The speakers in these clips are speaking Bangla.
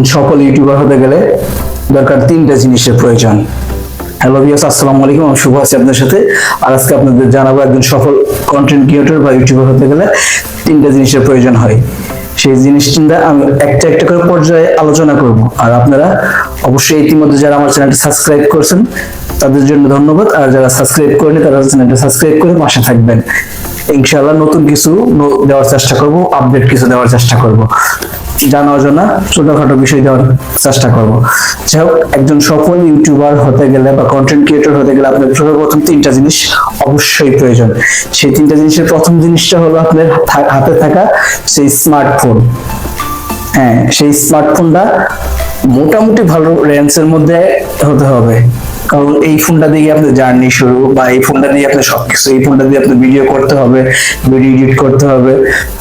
একজন সফল ইউটিউবার হতে গেলে দরকার তিনটা জিনিসের প্রয়োজন। হ্যালো ভিউয়ার্স, আসসালামু আলাইকুম, আমি শুভ আছি আপনাদের সাথে। আর আজকে আপনাদের জানাব একজন সফল কন্টেন্ট ক্রিয়েটর বা ইউটিউবার হতে গেলে তিনটা জিনিসের প্রয়োজন হয়। সেই জিনিসটা আমি একটা একটা করে পর্যায়ে আলোচনা করব। আর আপনারা অবশ্যই ইতিমধ্যে যারা আমার চ্যানেলটা সাবস্ক্রাইব করছেন, তাদের জন্য ধন্যবাদ। আর যারা সাবস্ক্রাইব করেনি তারা চ্যানেলটা সাবস্ক্রাইব করে পাশে থাকবেন। ইনশাআল্লাহ নতুন কিছু দেওয়ার চেষ্টা করব আপডেট কিছু দেওয়ার চেষ্টা করব। জানা অজানা ছোটখাটো বিষয় দেওয়ার চেষ্টা করব। যাই হোক, একজন সফল ইউটিউবার হতে গেলে বা কন্টেন্ট ক্রিয়েটর হতে গেলে আপনার সর্বপ্রথম তিনটা জিনিস অবশ্যই প্রয়োজন। সেই তিনটা জিনিসের প্রথম জিনিসটা হলো আপনার হাতে থাকা সেই স্মার্টফোন হ্যাঁ সেই স্মার্টফোনটা মোটামুটি ভালো রেঞ্জের মধ্যে হতে হবে। কারণ এই ফোনটা দিয়ে আপনার জার্নি শুরু বা এই ফোনটা দিয়ে আপনার সবকিছু, এই ফোনটা দিয়ে আপনার ভিডিও করতে হবে ভিডিও এডিট করতে হবে।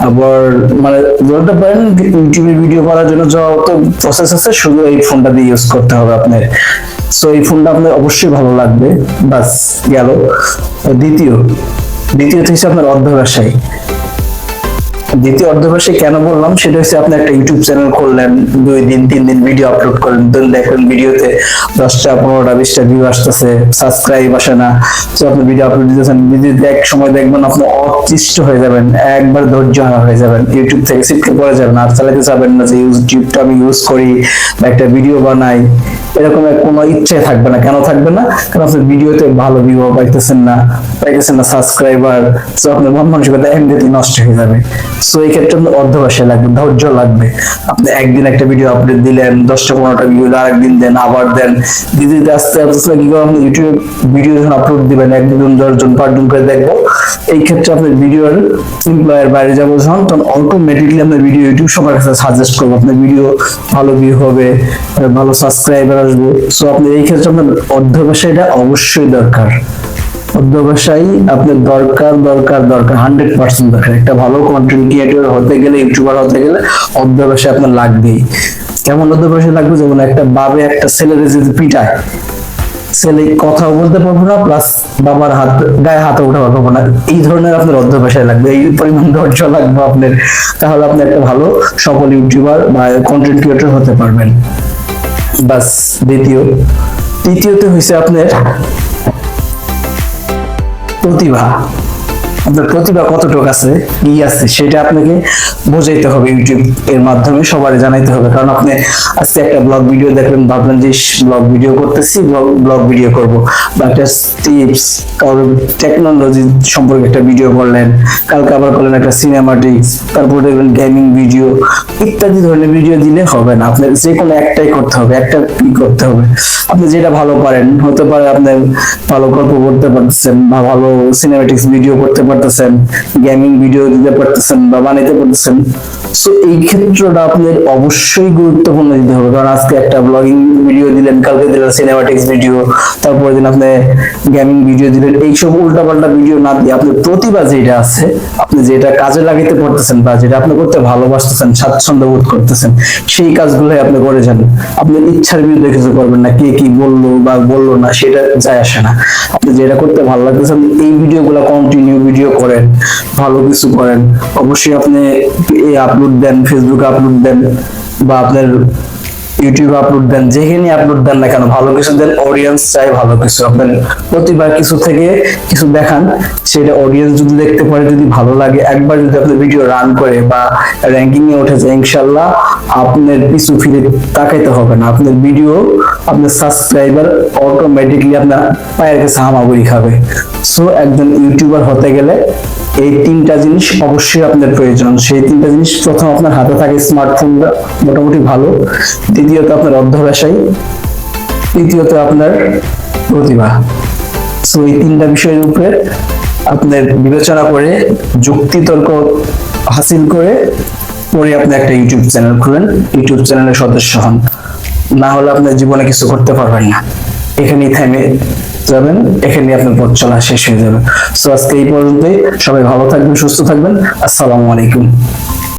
আবার মানে বলতে পারেন ইউটিউবে ভিডিও করার জন্য যত প্রসেস আছে, শুধু এই ফোনটা দিয়ে ইউজ করতে হবে আপনার সো এই ফোনটা আপনার অবশ্যই ভালো লাগবে। বাস গেল। দ্বিতীয়, দ্বিতীয়ত হচ্ছে আপনার অর্ধব্যবসায়ী দ্বিতীয় অর্ধবার্ষিক কেন বললাম? সেটা হচ্ছে আপনি একটা ইউটিউব চ্যানেল করলেন, দুই দিন, তিন দিন ভিডিও আপলোড করলেন, then দেখলেন ভিডিওতে দশটা, পনেরোটা, বিশটা ভিউ আসতেছে সাবস্ক্রাইব আসে না। তো আপনি ভিডিও আপলোড দিতেছেন ভিডিওতে এক সময় দেখবেন আপনি অতিষ্ঠ হয়ে যাবেন, একবার ধৈর্য হারা হয়ে যাবেন ইউটিউব থেকে সিটকে পড়ে যাবেন, আর চালাতে যাবেন না যে ইউটিউবটা আমি ইউজ করি বা একটা ভিডিও বানাই। এরকম কোনো ইচ্ছে থাকবে না। কেন থাকবে না? কারণ আপনি ভিডিওতে ভালো ভিউ পাইতেছেন না পাইতেছেন না সাবস্ক্রাইবার তো আপনার মন মানসিকতা এমনিতেই নষ্ট হয়ে যাবে। সো এই ক্ষেত্রে আপনার অর্ধবাসে লাগবে, ধৈর্য লাগবে। আপনি একদিন একটা ভিডিও আপলোড দিলেন, দশটা পনেরোটা ভিডিও আরেকদিন দেন, আবার দেন। দিতে আস্তে আস্তে, কি করে আপনি ইউটিউব ভিডিও যখন আপলোড দিবেন একজন দশজন, পাঁচজন করে দেখব। এই ক্ষেত্রে আপনার ভিডিওর এমপ্লয়ের বাইরে যাব যখন, তখন অটোমেটিকলি আপনার ভিডিও ইউটিউব সবার কাছে সাজেস্ট করব, আপনার ভিডিও ভালো ভিউ হবে ভালো সাবস্ক্রাইবার আসবে। সো আপনি এই ক্ষেত্রে আপনার অর্ধবাসায়টা অবশ্যই দরকার। অধ্যবসায়ী আপনার দরকার দরকার দরকার হান্ড্রেড পার্সেন্ট দরকার। একটা ভালো কন্টেন্ট ক্রিয়েটর হতে গেলে ইউটিউবার হতে গেলে অধ্যবসায় আপনার লাগবেই। কেমন অধ্যবসায় লাগবে? যেমন একটা বাবে একটা ছেলের যদি পিটায় ছেলে কথাও বলতে পারব না প্লাস বাবার হাত, গায়ে হাত উঠে পারব না। এই ধরনের আপনার অধ্যবসায় লাগবে, এই পরিমাণ ধৈর্য লাগবে আপনার। তাহলে আপনি একটা ভালো, সফল ইউটিউবার বা কন্টেন্ট ক্রিয়েটর হতে পারবেন। বাস, দ্বিতীয়। তৃতীয়তে হয়েছে আপনার প্রতিভা। আপনার প্রতিভা কতটুকু আছে, কি আছে, সেটা আপনাকে বোঝাইতে হবে ইউটিউব এর মাধ্যমে সবার জানাইতে হবে। কারণ আপনি আজকে একটা ব্লগ ভিডিও দেখলেন, ভাবলেন যে ব্লগ ভিডিও করতেছি ব্লগ ভিডিও করব। বা একটা টিপস কারোর টেকনোলজি সম্পর্কে একটা ভিডিও করলেন, কালকে আবার করলেন একটা সিনেমাটিক্স তারপর দেখবেন গেমিং ভিডিও ইত্যাদি ধরনের ভিডিও দিলে হবে না। আপনার যে কোনো একটাই করতে হবে, একটা কি করতে হবে। আপনি যেটা ভালো পারেন, হতে পারে আপনি ভালো গল্প করতে পারতেছেন বা ভালো সিনেমাটিক্স ভিডিও করতে পারতেছেন গেমিং ভিডিও দিতে পারতেছেন বা বানাইতে পারতেছেন। সো এই ক্ষেত্রটা আপনার অবশ্যই গুরুত্বপূর্ণ দিতে হবে। কারণ আজকে একটা ব্লগিং ভিডিও দিলেন, কালকে দিলেন সিনেমাটিক্স ভিডিও তারপরে দিন আপনি গেমিং ভিডিও দিলেন। এইসব উল্টাপাল্টা ভিডিও না দিয়ে আপনার প্রতিভা যেটা আছে, আপনি যেটা কাজে লাগাইতে পারতেছেন বা যেটা আপনি করতে ভালোবাসতেছেন, স্বাচ্ছন্দ্য বোধ করতেছেন, সেই কাজগুলোই আপনি করে যান। আপনার ইচ্ছার বিরুদ্ধে কিছু করবেন না, কে কি বলল বা বলল না, সেটা যায় আসে না। আপনি যেটা করতে ভালো লাগতেছেন, এই ভিডিওগুলো কন্টিনিউ ভিডিও করেন ভালো কিছু করেন অবশ্যই আপনি আপলোড দেন ফেসবুকে আপলোড দেন বা আপনার ইউটিউবে আপলোড দেন যেখানে আপলোড দেন না কেন, ভালো কিছু দেন অডিয়েন্স চাই ভালো কিছু। আপনার প্রতিবার কিছু থেকে কিছু দেখান, সেটা অডিয়েন্স যদি দেখতে পারে, যদি ভালো লাগে, একবার যদি আপনার ভিডিও রান করে বা র্যাঙ্কিং এ উঠেছে ইনশাল্লাহ আপনার পিছু ফিরে তাকাইতে হবে না। আপনার ভিডিও আপনার সাবস্ক্রাইবার অটোমেটিকলি আপনার পায়ের কাছে হামাগুড়ি খাবে। সো একজন ইউটিউবার হতে গেলে এই তিনটা জিনিস অবশ্যই আপনার প্রয়োজন। সেই তিনটা জিনিস প্রথম আপনার হাতে থাকে স্মার্টফোনটা মোটামুটি ভালো। দ্বিতীয়ত আপনার অর্ধব্যবসায়ী তৃতীয়ত আপনার প্রতিভা। সো এই তিনটা বিষয়ের উপরে আপনার বিবেচনা করে যুক্তি তর্ক হাসিল করে, পরে আপনি একটা ইউটিউব চ্যানেল খুলেন। ইউটিউব চ্যানেলের সদস্য হন। না হলে আপনার জীবনে কিছু করতে পারবেন না। এখানেই থেমে যাবেন, এখানে আপনার পথ চলা শেষ হয়ে যাবে। সো আজকে এই পর্যন্তই। সবাই ভালো থাকবেন, সুস্থ থাকবেন। আসসালামু আলাইকুম।